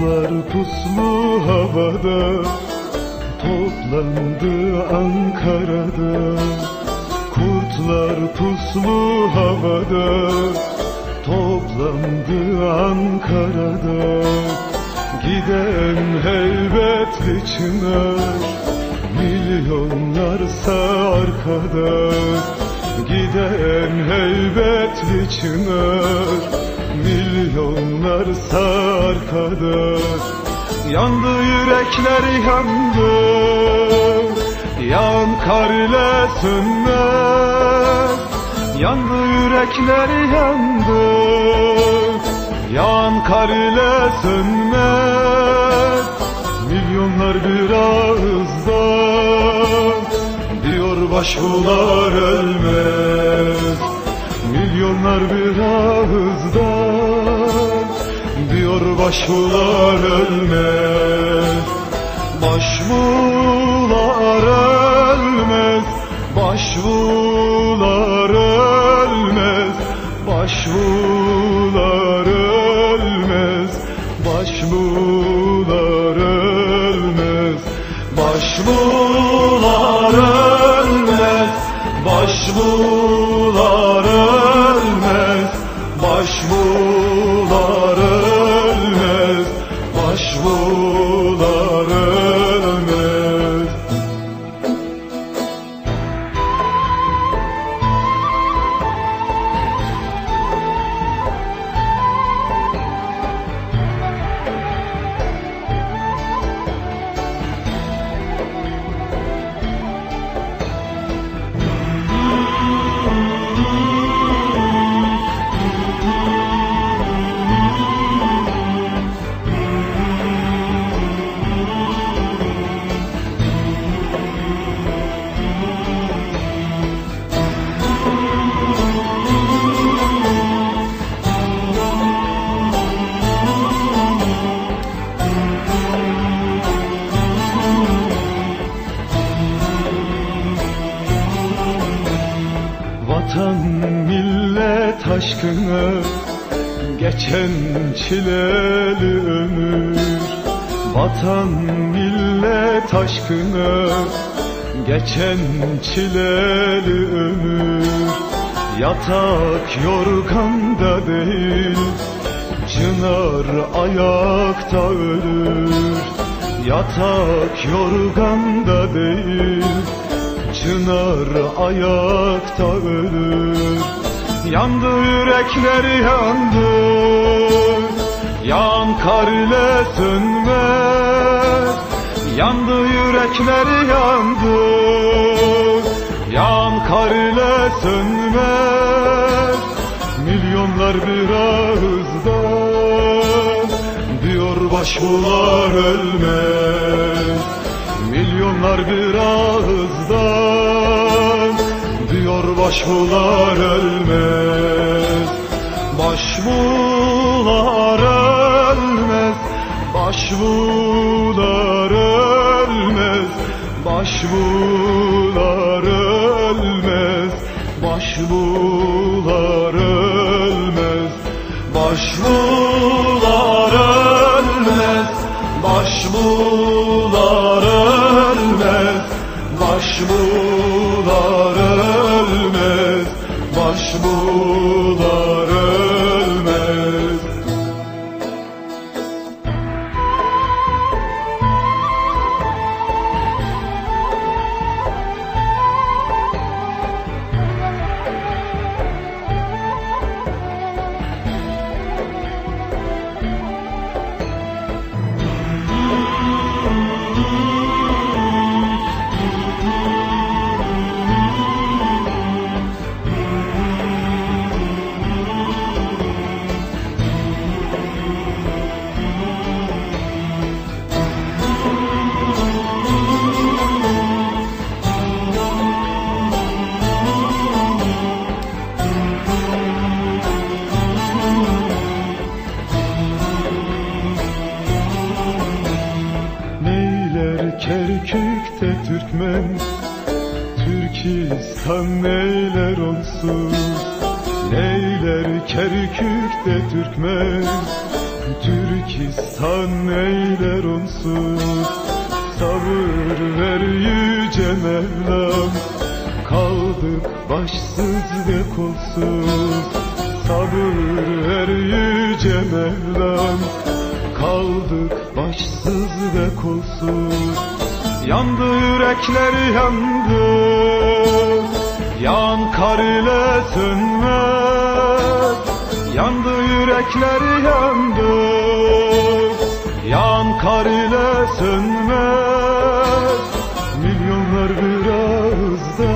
puslu havada Toplandı Ankara'da. Kurtlar puslu havada Toplandı Ankara'da. Giden heybetli çınar Milyonlarsa arkada. Giden heybetli çınar Milyonlarsa arkada Yandı yürekler yandı. Yan kar ile sönmez. Yandı yürekler yandı. Yan kar ile sönmez. Milyonlar bir ağızda. Diyor başbuğlar ölmez. Milyonlar bir ağızda Geliyor başvular ölme Başvular ölmez Başvular ölmez Başvular ölmez Başvular ölmez Başvular ölmez Başvular ölmez Başvular visual. Aşkına geçen çileli ömür. Vatan millet aşkına geçen çileli ömür. Yatak yorganda değil Çınar ayakta ölür. Yatak yorganda değil Çınar ayakta ölür Yandı yürekler yandı. Yan kar sönmez Yandı yürekler yandı. Yan kar sönmez Milyonlar bir ağızda. Diyor başbuğlar ölmez. Milyonlar bir ağızdan başvular ölmez. Başvular ölmez. Başvular ölmez. Başvular ölmez. Başvular ölmez. Başvular ölmez. Başvular ölmez. Başvular Türkmen Türkistan neyler olsun? Neyler Kerkük'te Türkmen Türkistan eyler onsuz Sabır ver yüce Mevlam. Kaldık başsız ve kolsuz. Sabır ver yüce Mevlam. Kaldık başsız ve kolsuz Yandı yürekler yandı. Yan kar ile sönmez. Yandı yürekler yandı. Yan kar ile sönmez. Milyonlar bir ağızda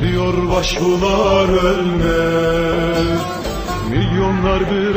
Diyor başbular ölmez. Milyonlar bir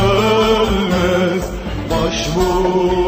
Shmuel.